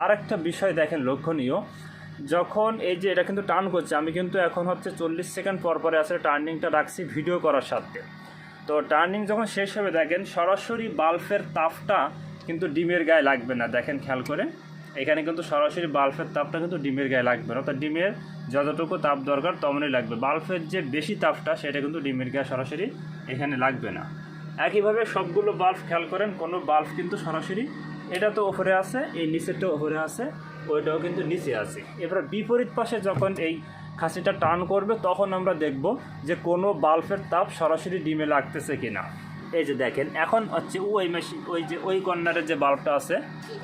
আর একটা বিষয় দেখেন লক্ষণীয়। যখন এই যে এটা কিন্তু টার্ন করছে, আমি কিন্তু এখন হচ্ছে চল্লিশ সেকেন্ড পর পরে আসলে টার্নিংটা রাখছি ভিডিও করার সাথে। তো টার্নিং যখন শেষ হবে, দেখেন সরাসরি বাল্বের তাপটা কিন্তু ডিমের গায়ে লাগবে না। দেখেন খেয়াল করে এখানে কিন্তু সরাসরি বাল্বের তাপটা কিন্তু ডিমের গায়ে লাগবে না। অর্থাৎ ডিমের যতটুকু তাপ দরকার তেমনই লাগবে। বাল্বের যে বেশি তাপটা, সেটা কিন্তু ডিমের গায়ে সরাসরি এখানে লাগবে না। একইভাবে সবগুলো বাল্ব, খেয়াল করেন, কোনো বাল্ব কিন্তু সরাসরি এটা তো ওপরে আছে, এই নিচেরটা ওপরে আছে, ওইটাও কিন্তু নিচে আছে। এবার বিপরীত পাশে যখন এই খাসিটা টার্ন করবে, তখন আমরা দেখব যে কোনো বাল্বের তাপ সরাসরি ডিমে লাগতেছে কিনা। এই যে দেখেন, এখন হচ্ছে ওই মেশিন ওই যে, ওই কর্নারের যে বাল্বটা আছে,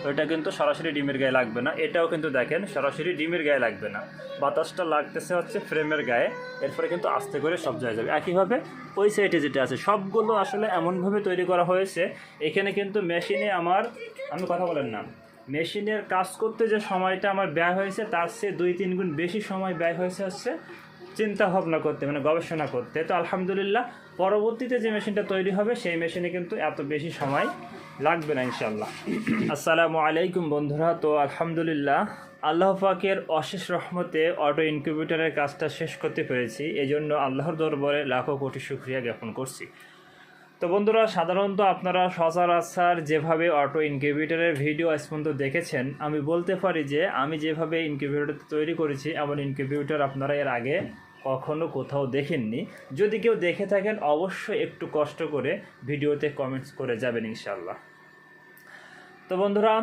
ওইটা কিন্তু সরাসরি ডিমের গায়ে লাগবে না। এটাও কিন্তু দেখেন, সরাসরি ডিমের গায়ে লাগবে না। বাতাসটা লাগতেছে হচ্ছে ফ্রেমের গায়ে, এরপরে কিন্তু আস্তে করে সব জায়গায় যাবে। একইভাবে ওই সাইডে যেটা আছে, সবগুলো আসলে এমনভাবে তৈরি করা হয়েছে, এখানে কিন্তু মেশিনে আমার, আমি কথা বলেন না, মেশিনের কাজ করতে যে সময়টা আমার ব্যয় হয়েছে, তার চেয়ে দুই তিন গুণ বেশি সময় ব্যয় হয়েছে হচ্ছে চিন্তা ভাবনা করতে মানে গবেষণা করতে। তো আলহামদুলিল্লাহ, পরবর্তীতে যে মেশিনটা তৈরি হবে, সেই মেশিনে কিন্তু এত বেশি সময় লাগবে না ইনশাল্লাহ আসসালামু আলাইকুম বন্ধুরা। তো আলহামদুলিল্লাহ, আল্লাহ পাকের অশেষ রহমতে অটো ইনকিউবেটরের কাজটা শেষ করতে পেরেছি। এই জন্য আল্লাহর দরবারে লাখো কোটি শুক্রিয়া জ্ঞাপন করছি। তো বন্ধুরা, সাধারণত আপনারা সচরাচর যেভাবে অটো ইনকিউবেটরের ভিডিও আজ পর্যন্ত দেখেছেন, আমি বলতে পারি যে আমি যেভাবে ইনকিউবেটর তৈরি করেছি, এমন ইনকিউবেটর আপনারা এর আগে কখনো কোথাও দেখেননি। যদি কেউ দেখে থাকেন, অবশ্যই একটু কষ্ট করে ভিডিওতে কমেন্টস করে যাবেন ইনশাল্লাহ তো বন্ধুরা,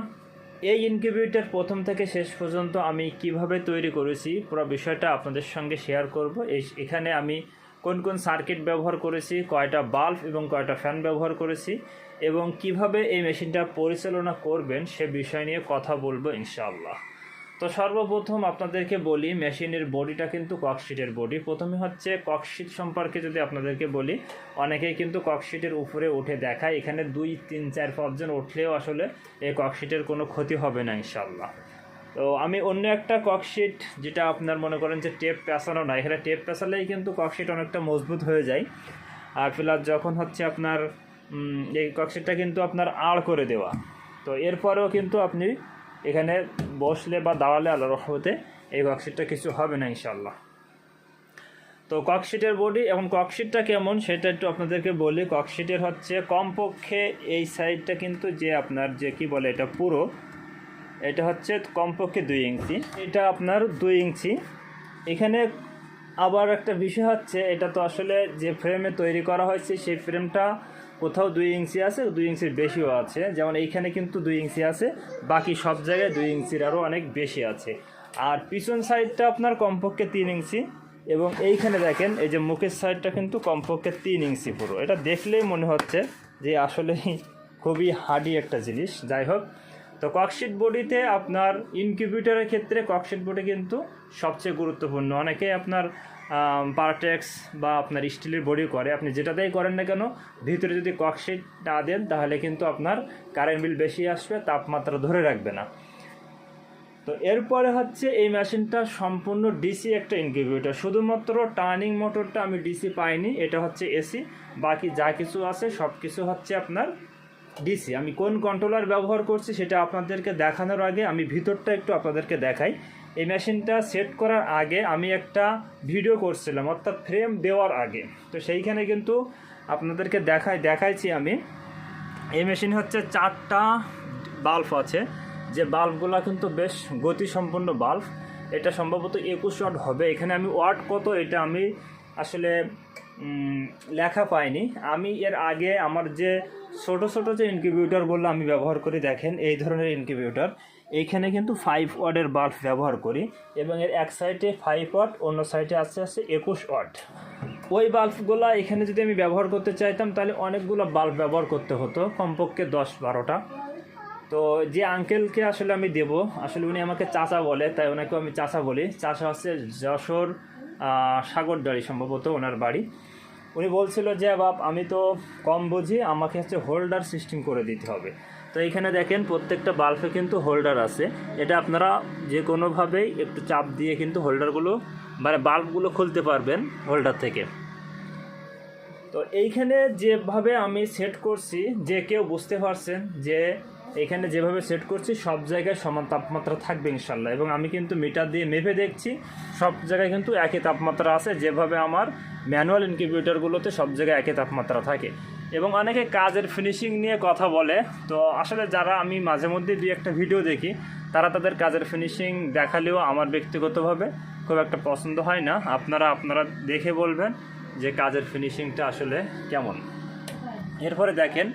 এই ইনকিউবেটর প্রথম থেকে শেষ পর্যন্ত আমি কীভাবে তৈরি করেছি, পুরো বিষয়টা আপনাদের সঙ্গে শেয়ার করব। এখানে আমি কোন কোন সার্কিট ব্যবহার করেছি, কয়টা বাল্ব এবং কয়টা ফ্যান ব্যবহার করেছি এবং কীভাবে এই মেশিনটা পরিচালনা করবেন সে বিষয় নিয়ে কথা বলব ইনশাআল্লাহ। তো সর্বপ্রথম আপনাদেরকে বলি, মেশিনের বডিটা কিন্তু ককশিটের বডি। প্রথমে হচ্ছে ককশিট সম্পর্কে যদি আপনাদেরকে বলি, অনেকেই কিন্তু ককশিটের উপরে উঠে দেখায়। এখানে দুই, তিন, চার পাঁচজন উঠলেও আসলে এই ককশিটের কোনো ক্ষতি হবে না ইনশাল্লাহ তো আমি অন্য একটা ককশিট যেটা আপনার মনে করেন যে টেপ পেঁচানো না এখানে টেপ পেঁচালেই কিন্তু ককশিট অনেকটা মজবুত হয়ে যায়। আর প্লাস যখন হচ্ছে আপনার এই ককশিটটা কিন্তু আপনার আড় করে দেওয়া। তো এরপরেও কিন্তু আপনি এখানে বসলে বা দাঁড়ালে আল্লাহ রহমতে এই ককশিটটা কিছু হবে না ইনশাল্লাহ তো ককশিটের বডি এবং ককশিটটা কেমন সেটা একটু আপনাদেরকে বলি। ককশিটের হচ্ছে কমপক্ষে এই সাইডটা কিন্তু যে আপনার যে কি বলে এটা পুরো, এটা হচ্ছে কমপক্ষে দুই ইঞ্চি। এটা আপনার দুই ইঞ্চি। এখানে আবার একটা বিষয় হচ্ছে, এটা তো আসলে যে ফ্রেমে তৈরি করা হয়েছে, সেই ফ্রেমটা কোথাও দুই ইঞ্চি আছে, দুই ইঞ্চির বেশিও আছে। যেমন এইখানে কিন্তু দুই ইঞ্চি আছে, বাকি সব জায়গায় দুই ইঞ্চির আরও অনেক বেশি আছে। আর পিছন সাইডটা আপনার কমপক্ষে তিন ইঞ্চি এবং এইখানে দেখেন, এই যে মুখের সাইডটা কিন্তু কমপক্ষে তিন ইঞ্চি পুরো। এটা দেখলেই মনে হচ্ছে যে আসলে খুবই হার্ডি একটা জিনিস। যাই হোক, তো ককশিট বডিতে আপনার ইনকিউবেটরের ক্ষেত্রে ককশিট বডি কিন্তু সবচেয়ে গুরুত্বপূর্ণ। অনেকে আপনার পারটেক্স বা আপনার স্টিলের বডি করে। আপনি যেটাতেই করেন না কেন, ভিতরে যদি ককশিট না দেন, তাহলে কিন্তু আপনার কারেন্ট বিল বেশি আসবে, তাপমাত্রা ধরে রাখবে না। তো এরপরে হচ্ছে এই মেশিনটা সম্পূর্ণ ডিসি একটা ইনকিউবেটর শুধুমাত্র টার্নিং মোটরটা আমি ডিসি পাইনি, এটা হচ্ছে এসি বাকি যা কিছু আছে সব কিছু হচ্ছে আপনার ডিসি আমি কোন কন্ট্রোলার ব্যবহার করছি, সেটা আপনাদেরকে দেখানোর আগে আমি ভিতরটা একটু আপনাদেরকে দেখাই। এই মেশিনটা সেট করার আগে আমি একটা ভিডিও করছিলাম, অর্থাৎ ফ্রেম দেওয়ার আগে। তো সেইখানে কিন্তু আপনাদেরকে দেখাই, দেখাইছি আমি। এই মেশিন হচ্ছে চারটা বাল্ব আছে। যে বাল্বগুলো কিন্তু বেশ গতিসম্পন্ন বাল্ব। এটা সম্ভবত একুশ ওয়াট হবে। এখানে আমি ওয়াট কত এটা আমি আসলে লেখা পাইনি। আমি এর আগে আমার যে ছোট ছোট যে ইনকিউবেটরগুলো আমি ব্যবহার করি দেখেন, এই ধরনের ইনকিউবেটর এইখানে কিন্তু ফাইভ ওয়াটের বাল্ব ব্যবহার করি এবং এর এক সাইডে ফাইভ ওয়াট অন্য সাইডে আছে আছে একুশ ওয়াট ওই বাল্বগুলো এখানে যদি আমি ব্যবহার করতে চাইতাম, তাহলে অনেকগুলো বাল্ব ব্যবহার করতে হতো, কমপক্ষে দশ বারোটা। তো যে আঙ্কেলকে আসলে আমি দেব, আসলে উনি আমাকে চাচা বলে, তাই ওনাকেও আমি চাচা বলি। চাচা হচ্ছে যশোর সাগরদাড়ি সম্ভবত ওনার বাড়ি। উনি বলছিল যে, বাপ, আমি তো কম বুঝি, আমাকে হচ্ছে হোল্ডার সিস্টেম করে দিতে হবে। তো এইখানে দেখেন প্রত্যেকটা বাল্বে কিন্তু হোল্ডার আছে। এটা আপনারা যে কোনোভাবেই একটু চাপ দিয়ে কিন্তু হোল্ডারগুলো মানে বাল্বগুলো খুলতে পারবেন হোল্ডার থেকে। তো এইখানে যেভাবে আমি সেট করছি, যে কেউ বুঝতে পারছেন যে এখানে যেভাবে সেট করছি, সব জায়গায় সমান তাপমাত্রা থাকবে ইনশাল্লাহ এবং আমি কিন্তু মিটার দিয়ে মেপে দেখছি, সব জায়গায় কিন্তু একই তাপমাত্রা আছে। যেভাবে আমার ম্যানুয়াল ইনকিউবেটরগুলোতে সব জায়গায় একই তাপমাত্রা থাকে। এবং অনেকে কাজের ফিনিশিং নিয়ে কথা বলে। তো আসলে যারা আমি মাঝে মধ্যে দুই একটা ভিডিও দেখি, তারা তাদের কাজের ফিনিশিং দেখালেও আমার ব্যক্তিগতভাবে খুব একটা পছন্দ হয় না। আপনারা আপনারা দেখে বলবেন যে কাজের ফিনিশিংটা আসলে কেমন। এরপরে দেখেন,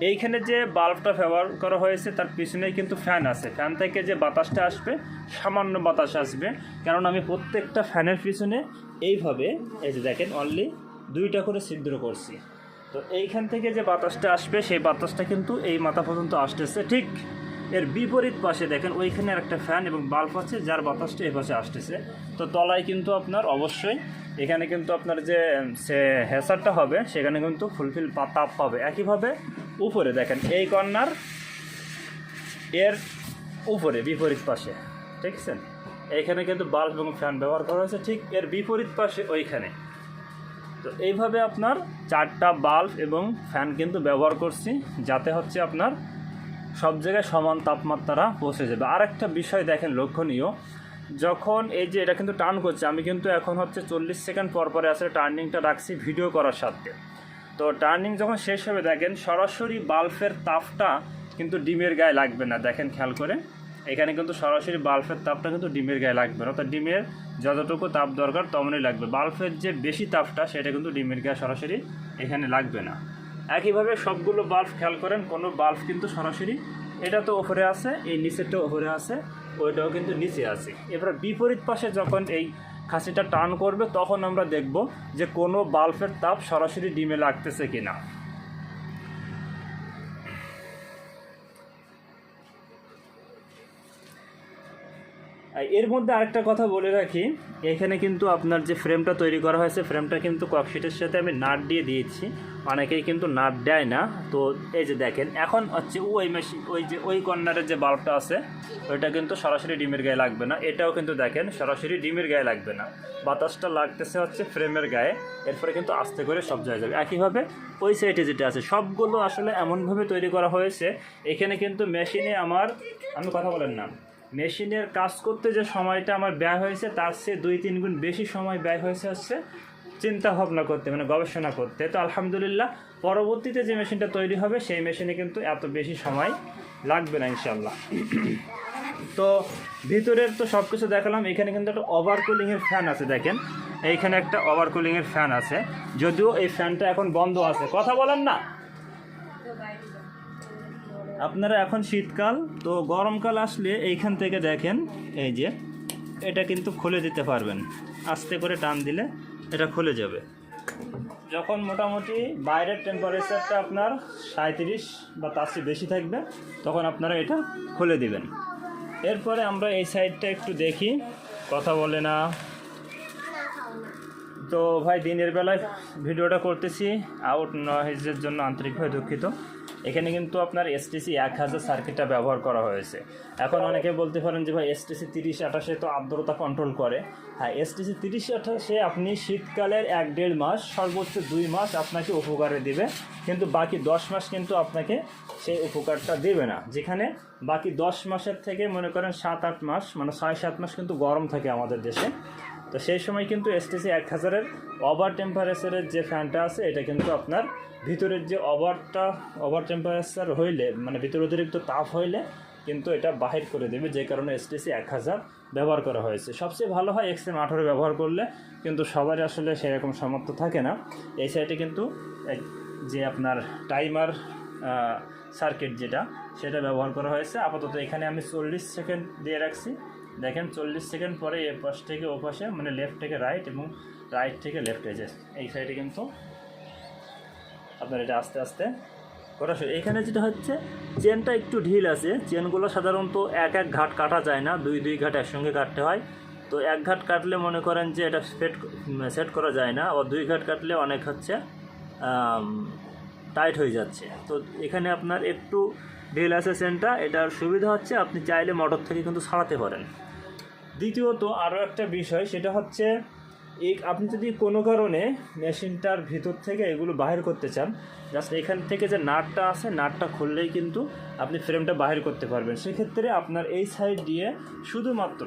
এইখানে যে বাল্বটা ব্যবহার করা হয়েছে, তার পিছনেই কিন্তু ফ্যান আছে। ফ্যান থেকে যে বাতাসটা আসবে, সামান্য বাতাস আসবে। কারণ আমি প্রত্যেকটা ফ্যানের পিছনে এইভাবে, এই যে দেখেন অনলি দুইটা করে ছিদ্র করছি। তো এইখান থেকে যে বাতাসটা আসবে, সেই বাতাসটা কিন্তু এই মাথা পর্যন্ত আসতেছে। ঠিক এর বিপরীত পাশে দেখেন, ওইখানে একটা ফ্যান এবং বাল্ব আছে, যার বাতাসটা এই পাশে আসতেছে। তো তলায় কিন্তু আপনার অবশ্যই, এখানে কিন্তু আপনার যে সে হেসারটা হবে, সেখানে কিন্তু ফুলফিল তাপ পাবে। একইভাবে উপরে দেখেন, এই কর্নার এর উপরে, বিপরীত পাশে। ঠিক আছে? এইখানে কিন্তু বাল্ব এবং ফ্যান ব্যবহার করা হয়েছে, ঠিক এর বিপরীত পাশে ওইখানে। তো এইভাবে আপনার চারটা বাল্ব এবং ফ্যান কিন্তু ব্যবহার করছি, যাতে হচ্ছে আপনার সব জায়গায় সমান তাপমাত্রা পৌঁছে যাবে। আর একটা বিষয় দেখেন লক্ষণীয়, যখন এই যে এটা কিন্তু টার্ন করছে, আমি কিন্তু এখন হচ্ছে চল্লিশ সেকেন্ড পর পরে আসলে টার্নিংটা রাখছি ভিডিও করার সাথে। তো টার্নিং যখন শেষ হবে, দেখেন সরাসরি বাল্বের তাপটা কিন্তু ডিমের গায়ে লাগবে না, দেখেন খেয়াল করে এখানে কিন্তু সরাসরি বাল্বের তাপটা কিন্তু ডিমের গায়ে লাগবে না। অর্থাৎ ডিমের যতটুকু তাপ দরকার তেমনই লাগবে। বাল্বের যে বেশি তাপটা, সেটা কিন্তু ডিমের গায়ে সরাসরি এখানে লাগবে না। একইভাবে সবগুলো বাল্ব খেয়াল করেন, কোনো বাল্ব কিন্তু সরাসরি এটা তো ওপরে আছে, এই নিচেরটা ওপরে আছে, ওইটাও কিন্তু নিচে আছে। এবার বিপরীত পাশে যখন এই খাসিটা টার্ন করবে, তখন আমরা দেখব যে কোনো বাল্বের তাপ সরাসরি ডিমে লাগতেছে কিনা। আর এর মধ্যে আরেকটা কথা বলে রাখি, এখানে কিন্তু আপনার যে ফ্রেমটা তৈরি করা হয়েছে ফ্রেমটা কিন্তু ককশিটের সাথে আমি নাট দিয়ে দিয়েছি। অনেকেই কিন্তু নাট দেয় না। তো এই যে দেখেন, এখন হচ্ছে ওই মেশিন ওই যে ওই কর্নারের যে বাল্বটা আছে, ওইটা কিন্তু সরাসরি ডিমের গায়ে লাগবে না। এটাও কিন্তু দেখেন, সরাসরি ডিমের গায়ে লাগবে না। বাতাসটা লাগতেছে হচ্ছে ফ্রেমের গায়ে, এরপরে কিন্তু আস্তে করে সব জায়গায় যাবে। একইভাবে ওই সাইডে যেটা আছে, সবগুলো আসলে এমনভাবে তৈরি করা হয়েছে, এখানে কিন্তু মেশিনে আমার, আমি কথা বলেন না মেশিনের কাজ করতে যে সময়টা আমার ব্যয় হয়েছে, তার চেয়ে দুই তিন গুণ বেশি সময় ব্যয় হয়েছে হচ্ছে চিন্তা ভাবনা করতে মানে গবেষণা করতে। তো আলহামদুলিল্লাহ, পরবর্তীতে যে মেশিনটা তৈরি হবে, সেই মেশিনে কিন্তু এত বেশি সময় লাগবে না ইনশাল্লাহ তো ভিতরের তো সব কিছু দেখালাম, এখানে কিন্তু একটা ওভার কুলিংয়ের ফ্যান আছে, দেখেন। এইখানে একটা ওভার কুলিংয়ের ফ্যান আছে। যদিও এই ফ্যানটা এখন বন্ধ আছে। কথা বলেন না। আপনারা এখন শীতকাল, তো গরমকাল আসলে এইখান থেকে দেখেন, এই যে, এটা কিন্তু খুলে দিতে পারবেন। আস্তে করে টান দিলে এটা খুলে যাবে। যখন মোটামুটি বাইরের টেম্পারেচারটা আপনার সাঁত্রিশ বা তার চেয়ে বেশি থাকবে, তখন আপনারা এটা খুলে দিবেন। এরপরে আমরা এই সাইডটা একটু দেখি। কথা বলে না। তো ভাই, দিনের বেলায় ভিডিওটা করতেছি। আউট নয়েজের জন্য আন্তরিকভাবে দুঃখিত। এখানে কিন্তু আপনার এসটিসি এক হাজার সার্কিটটা ব্যবহার করা হয়েছে। এখন অনেকে বলতে পারেন যে, ভাই এসটিসি তিরিশ আঠাশে তো আর্দ্রতা কন্ট্রোল করে। হ্যাঁ এসটিসি তিরিশ আঠাশে আপনি শীতকালের এক দেড় মাস, সর্বোচ্চ দুই মাস আপনাকে উপকারে দেবে। কিন্তু বাকি দশ মাস কিন্তু আপনাকে সেই উপকারটা দেবে না। যেখানে বাকি দশ মাসের থেকে মনে করেন সাত আট মাস মানে ছয় সাত মাস কিন্তু গরম থাকে আমাদের দেশে। তো সেই সময় কিন্তু এসটিসি এক হাজারের ওভার টেম্পারেচারের যে ফ্যানটা আছে, এটা কিন্তু আপনার ভিতরের যে ওভারটা ওভার টেম্পারেচার হইলে মানে ভিতরে অতিরিক্ত তাপ হইলে কিন্তু এটা বাহির করে দেবে। যে কারণে এসটিসি এক হাজার ব্যবহার করা হয়েছে। সবচেয়ে ভালো হয় এক্স এক্সএম আঠারো ব্যবহার করলে, কিন্তু সবারই আসলে সেরকম সামর্থ্য থাকে না। এই সাইডে কিন্তু যে আপনার টাইমার সার্কিট যেটা, সেটা ব্যবহার করা হয়েছে। আপাতত এখানে আমি চল্লিশ সেকেন্ড দিয়ে রাখছি। দেখেন চল্লিশ সেকেন্ড পরে এ পাশ থেকে ও পাশে মানে লেফট থেকে রাইট এবং রাইট থেকে লেফটে যে এই সাইডে কিন্তু আপনার এটা আস্তে আস্তে শুরু। এখানে যেটা হচ্ছে চেনটা একটু ঢিল আছে। চেনগুলো সাধারণত এক এক ঘাট কাটা যায় না, দুই দুই ঘাট একসঙ্গে কাটতে হয়। তো এক ঘাট কাটলে মনে করেন যে এটা সেট সেট করা যায় না, আবার দুই ঘাট কাটলে অনেক হচ্ছে টাইট হয়ে যাচ্ছে। তো এখানে আপনার একটু ঢিল অ্যাসেসেন্টটা এটার সুবিধা হচ্ছে আপনি চাইলে মোটর থেকে কিন্তু সারাতে পারেন। দ্বিতীয়ত আরও একটা বিষয়, সেটা হচ্ছে এই আপনি যদি কোনো কারণে মেশিনটার ভিতর থেকে এগুলো বাহির করতে চান, জাস্ট এখান থেকে যে নাটটা আছে, নাটটা খুললেই কিন্তু আপনি ফ্রেমটা বাহির করতে পারবেন। সেক্ষেত্রে আপনার এই সাইড দিয়ে শুধুমাত্র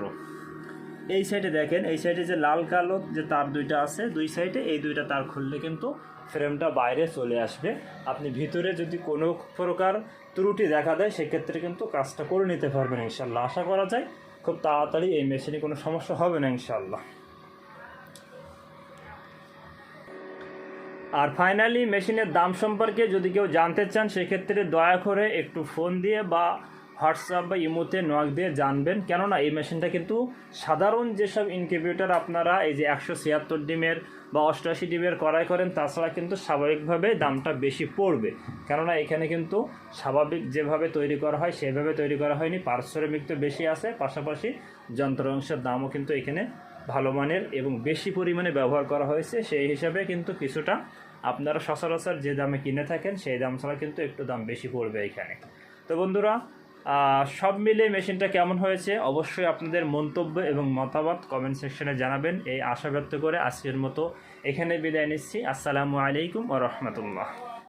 এই সাইডে দেখেন, এই সাইডে যে লাল কালো যে তার দুইটা আছে, দুই সাইডে এই দুইটা তার খুললে কিন্তু ফ্রেমটা বাইরে চলে আসবে। আপনি ভিতরে যদি কোনো প্রকার ত্রুটি দেখা দেয়, সেক্ষেত্রে কিন্তু কাজটা করে নিতে পারবেন ইনশাল্লাহ আশা করা যায় খুব তাড়াতাড়ি এই মেশিনে কোনো সমস্যা হবে না ইনশাল্লাহ আর ফাইনালি মেশিনের দাম সম্পর্কে যদি কেউ জানতে চান, সেক্ষেত্রে দয়া করে একটু ফোন দিয়ে বা হোয়াটসঅ্যাপ বা ইমোতে নক দিয়ে জানবেন। কেননা এই মেশিনটা কিন্তু সাধারণ যেসব ইনকিউবেটর আপনারা এই যে একশো ছিয়াত্তর ডিমের বা অষ্টআশি ডিমের করাই করেন, তাছাড়া কিন্তু স্বাভাবিকভাবে দামটা বেশি পড়বে। কেননা এখানে কিন্তু স্বাভাবিক যেভাবে তৈরি করা হয়, সেভাবে তৈরি করা হয়নি। পারিশ্রমিক তো বেশি আছে, পাশাপাশি যন্ত্রাংশের দামও কিন্তু এখানে ভালো মানের এবং বেশি পরিমাণে ব্যবহার করা হয়েছে। সেই হিসাবে কিন্তু কিছুটা আপনারা সচরাচর যে দামে কিনে থাকেন, সেই দাম ছাড়া কিন্তু একটু দাম বেশি পড়বে এখানে। তো বন্ধুরা সব মিলে মেশিনটা কেমন হয়েছে? অবশ্যই আপনাদের মন্তব্য এবং মতামত কমেন্ট সেকশনে জানাবেন। এই আশা ব্যক্ত করে আজকের মতো এখানে বিদায় নিচ্ছি। আসসালামু আলাইকুম ও রহমতুল্লাহ।